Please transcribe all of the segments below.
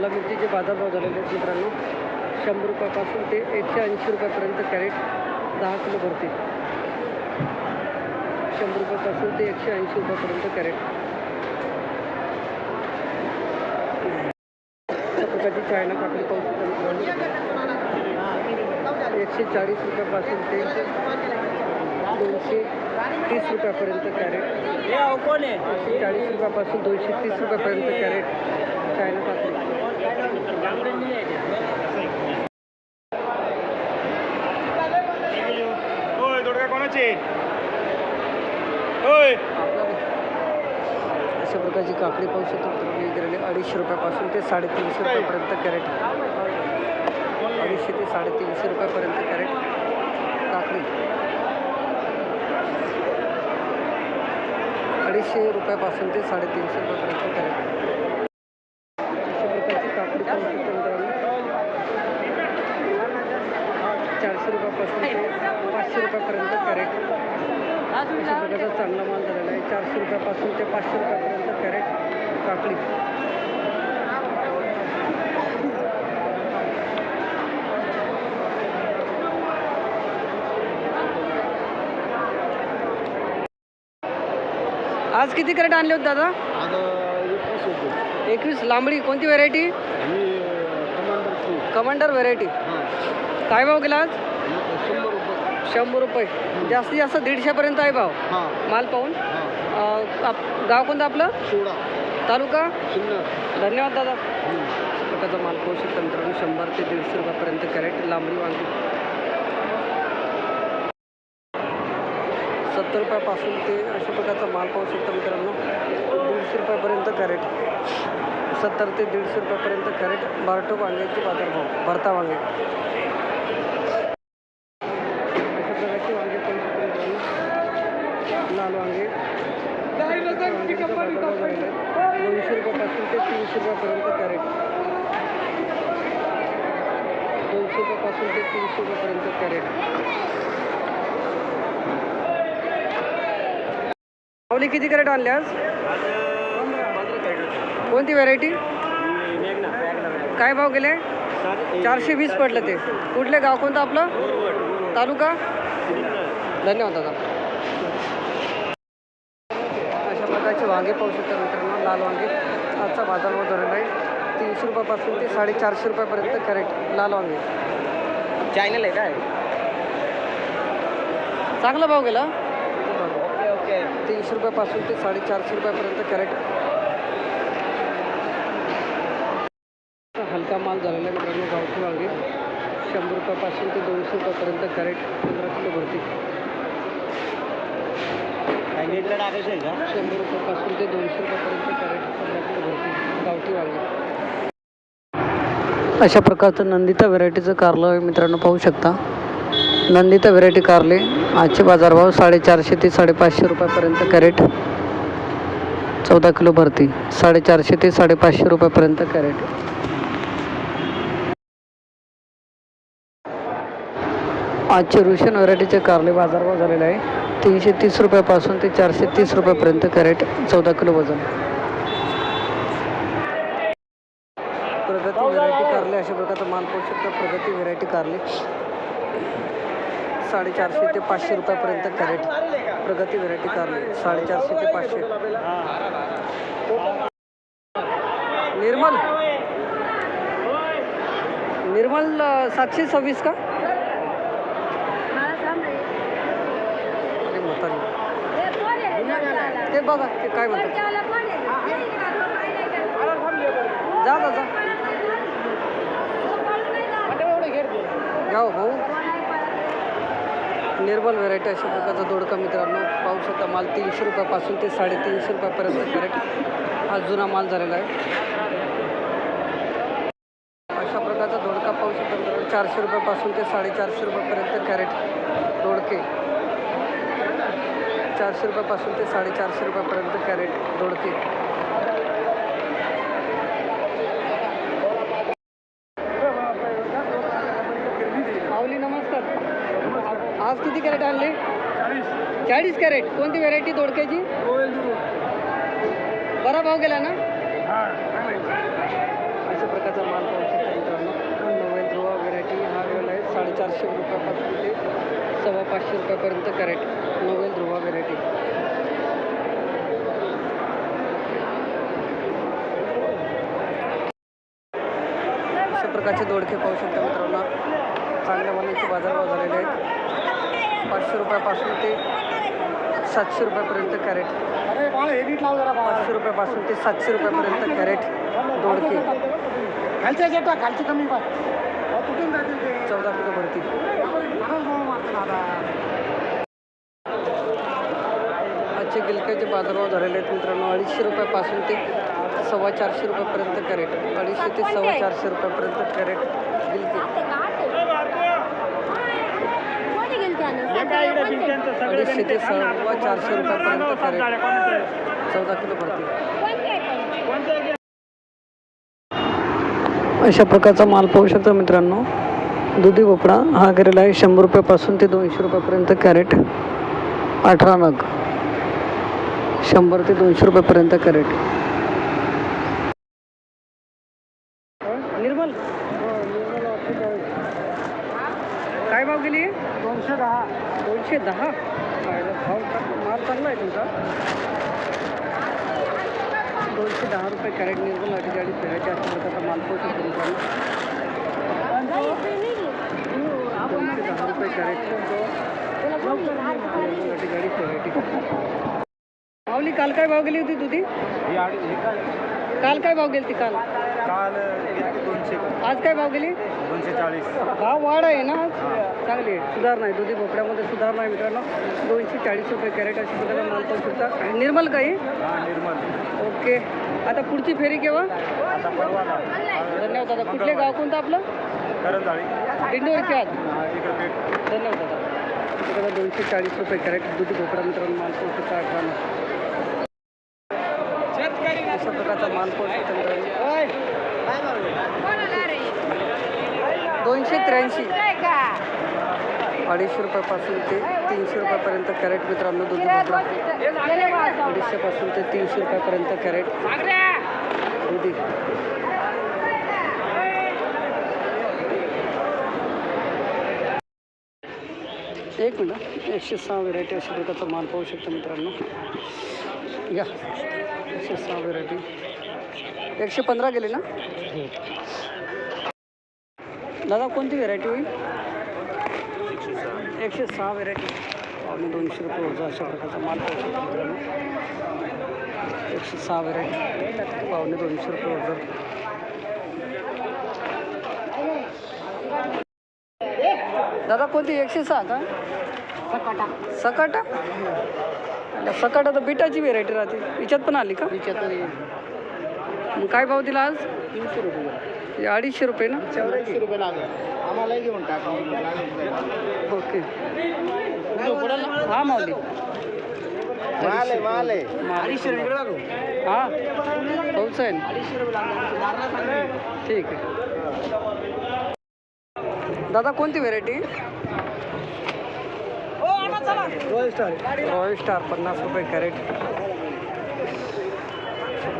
शिमला मिरचीचे बाजारभाव झालेले आहेत मित्रांनो. शंभर रुपयापासून ते एकशे ऐंशी रुपयापर्यंत कॅरेट दहा किलो भरते. शंभर रुपयापासून ते एकशे ऐंशी रुपयापर्यंत कॅरेट. अशा प्रकारची चायना काकडी पाहू शकता मित्रांनो. एकशे चाळीस रुपयापासून ते दोनशे तीस रुपयापर्यंत कॅरेट. एकशे चाळीस रुपयापासून दोनशे तीस रुपयापर्यंत कॅरेट. अशा प्रकारची काकडी पाहू शकतो अडीचशे रुपयापासून ते साडेतीनशे रुपयापर्यंत कॅरेट अडीचशे ते साडेतीनशे रुपयापर्यंत कॅरेट काकडी अडीचशे रुपयापासून ते साडेतीनशे रुपयापर्यंत कॅरेट. चारशे रुपयापासून ते पाचशे रुपयापर्यंत कॅरेट. अशा प्रकारचा चांगला माल झालेला आहे. चारशे रुपयापासून ते पाचशे रुपयापर्यंत कॅरेट काकडी. आज किती कॅरेट आणले होते दादा? एकवीस लांबडी कोणती व्हेरायटी कमांडर व्हेरायटी काय भाव गेला आज? शंभर रुपये. जास्तीत जास्त दीडशेपर्यंत आहे भाव. हां. माल पाहून. अं, आप- गाव कोणतं आपलं? सोळा तालुका? धन्यवाद दादा. प्रकारचा माल पाहू शकता मित्रांनो शंभर ते दीडशे रुपयापर्यंत कॅरेट लांबडी वांगी. सत्तर रुपयापासून ते अशा प्रकारचा माल पाहू शकता मित्रांनो. दीडशे रुपयापर्यंत कॅरेट. सत्तर ते दीडशे रुपयापर्यंत कॅरेट बारटो वांग्याचे बाजारभाव भरता वांगे अशा प्रकारचे वांगे पाहू शकता मित्रांनो लाल वांगे वांग्याचा बाजारभाव झालेला दोनशे रुपयापासून ते तीनशे रुपयापर्यंत कॅरेट. दोनशे रुपयापासून ते तीनशे रुपयापर्यंत कॅरेट. माऊली किती कॅरेट आणले आज? कोणती व्हेरायटी काय भाव गेले? चारशे वीस पडलं ते. कुठले गाव कोणतं आपलं? तालुका? धन्यवाद दादा अशा प्रकारचे वांगे पाहू शकता मित्रांनो लाल वांगे. आजचा बाजारभाव झालेला आहे तीनशे रुपयापासून ते साडेचारशे रुपयापर्यंत कॅरेट लाल वांगे. चॅनल आहे काय चांगला भाव गेला. Okay okay. तीनशे रुपयापासून ते साडेचारशे रुपयापर्यंत कॅरेट. हलका माल झालेला आहे मित्रांनो गावठी वांगे. शंभर रुपयापासून ते दोनशे रुपयापर्यंत कॅरेट पंधरा किलो भरती. टाकायचं आहे का? शंभर रुपयापासून ते दोनशे रुपयापर्यंत कॅरेट गावठी वांगे अशा प्रकारचं नंदिता व्हेरायटीचं कारलं मित्रांनो पाहू शकता. नंदिता व्हेरायटी कारले आजचे बाजारभाव साडेचारशे ते साडेपाचशे रुपयापर्यंत कॅरेट. चौदा किलो भरती साडेचारशे ते साडेपाचशे रुपयापर्यंत कॅरेट. आजचे रुशन व्हरायटीचे कारले बाजारभाव झालेला आहे. तीनशे तीस रुपयापासून ते चारशे तीस रुपयापर्यंत कॅरेट चौदा किलो वजन. प्रगती व्हेरायटी कारले अशा प्रकारचा माल पाहू शकता. प्रगती व्हेरायटी कारले. साडेचारशे ते पाचशे रुपयापर्यंत कॅरेट. प्रगती व्हेरायटी कारले. साडेचारशे ते पाचशे. निर्मल? निर्मल सातशे सव्वीस का? ते बघा ते काय म्हणतात. जा जा जा. घ्या भाऊ. निर्मल व्हेरायटी अशा प्रकारचा दोडका मित्रांनो. पाहू शकता माल तीनशे रुपयापासून ते साडेतीनशे रुपयापर्यंत कॅरेट हा जुना माल झालेला आहे. अशा प्रकारचा दोडका पाहू शकता चारशे रुपयापासून ते साडेचारशे रुपयापर्यंत कॅरेट दोडके. चारशे रुपयापासून ते साडेचारशे रुपयापर्यंत कॅरेट दोडके. माऊली नमस्कार. आज किती कॅरेट आणले? चाळीस कॅरेट. कोणती व्हेरायटी दोडक्याची? बरा भाव गेला ना? अशा प्रकारचा माल पाहू शकता मित्रांनो. नोवेल ध्रुवा व्हेरायटी हा गेलेला आहे साडेचारशे रुपयापासून ते सव्वा पाचशे रुपयापर्यंत कॅरेट नोवेल ध्रुवा व्हेरायटी अशा प्रकारचे दोडके पाहू शकता मित्रांनो. चांगल्या मालांचे बाजारभाव झालेले आहेत. पाचशे रुपयापासून ते सातशे रुपयापर्यंत कॅरेट. पाचशे रुपयापासून ते सातशे रुपयापर्यंत कॅरेट दोडके. खालच्या जेटा कमी पाय कुठून जातील ते चौदा किलो भरतील आजचे गिलक्याचे बाजारभाव झालेले आहेत मित्रांनो. अडीचशे रुपयापासून ते सव्वा चारशे रुपयापर्यंत कॅरेट. अडीचशे ते सव्वा चारशे रुपयापर्यंत कॅरेट गिलके. अडीचशे ते सव्वा चारशे रुपयापर्यंत कॅरेट. चौदा किलो भरतील अशा प्रकारचा माल पाहू शकता मित्रांनो. दुधी भोपळा हा गेलेला आहे शंभर रुपयापासून ते दोनशे रुपयापर्यंत कॅरेट. अठरा नग. शंभर ते दोनशे रुपयापर्यंत कॅरेट. निर्मल? काय भाव गेली? दोनशे दहा. दोनशे दहा? माल चांगला आहे तुमचा. दोनशे दहा रुपये कॅरेट निर्मल अठ्ठेचाळीस फेरायचे अशा प्रकारचा माल पाहू शकतो मित्रांनो दोनशे दहा रुपये कॅरेट. अठ्ठेचाळीस व्हेरायटी माऊली काल काय भाव गेली होती दुधी काल काय भाव गेली ती काल काल दोनशे. आज काय भाव गेली? दोनशे चाळीस. भाव वाढ आहे ना आज? चांगली आहे. सुधारणा आहे. दुधी भोपळ्यामध्ये सुधारणा आहे मित्रांनो. दोनशे चाळीस रुपये कॅरेट अशी प्रकारे माल पाहू शकता निर्मल काही हा? निर्मल. ओके. आता पुढची फेरी केव्हा? आता धन्यवाद दादा. कुठले गाव कोणतं आपलं? इकडं पेट धन्यवाद दादा. दोनशे चाळीस रुपये कॅरेट दुधी भोपळा मित्रांनो माल पाहू शकता अठरा अशा प्रकारचा माल पाहू शकता मित्रांनो अडीचशे अडीचशे रुपयापासून ते तीनशे रुपयापर्यंत कॅरेट मित्रांनो दुधी भोपळा अडीचशेपासून ते तीनशे रुपयापर्यंत कॅरेट दुधी एक मिनिट एकशे सहा व्हेरायटी अशा प्रकारचा माल पाहू शकतो मित्रांनो. या. एकशे सहा व्हेरायटी एकशे पंधरा गेले ना? हो. दादा कोणती व्हेरायटी होईल? एकशे सहा व्हेरायटी पावणे दोनशे रुपये होतं अशा प्रकारचा माल एकशे सहा व्हेरायटी पावणे दोनशे रुपये होतं. दादा कोणती? एकशे सहा का? सकाटा. अरे सकाटा तर बिटाची व्हेरायटी राहते. हिच्यात पण आली का? मग काय भाव दिला आज? तीनशे रुपये. हे अडीचशे रुपये ना? चौऱ्याऐंशी रुपये लागेल. आम्हाला घेऊन टाका. ओके. हा माऊली. माल आहे माल आहे. माल. अडीचशे रुपये लागू. हा. पाऊच आहे ना? अडीचशे रुपये लागले ठीक आहे. दादा कोणती variety royal star royal star पन्नास रुपये कॅरेट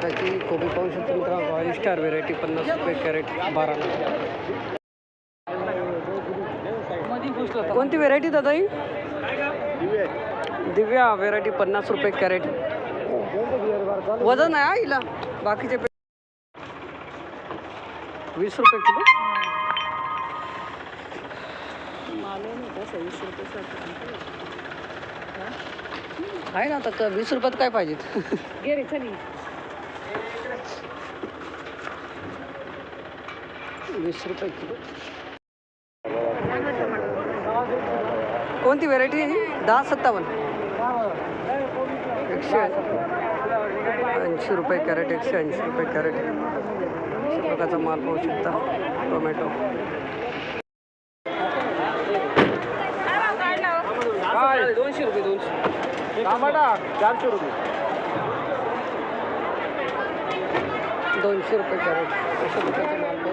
त्याची कोबी पाहू शकतो मित्रांनो. रॉयल स्टार व्हेरायटी पन्नास रुपये कॅरेट बारा. कोणती व्हेरायटी दादा ही? दिव्या व्हेरायटी पन्नास रुपये कॅरेट वजन आहे हिला. बाकीचे पे- वीस रुपये किलो? आहे ना आता वीस रुपयात काय पाहिजेत? वीस रुपये किलो कोणती व्हेरायटी आहे ही दहा सत्तावन्न. एकशे ऐंशी रुपये कॅरेट एकशे ऐंशी रुपये कॅरेट. अशा प्रकारचा माल पाहू शकता. टोमॅटो दोनशे रुपये दोनशे. टमाटा चारशे रुपये. दोनशे रुपये कॅरेट. अशा प्रकारचा माल.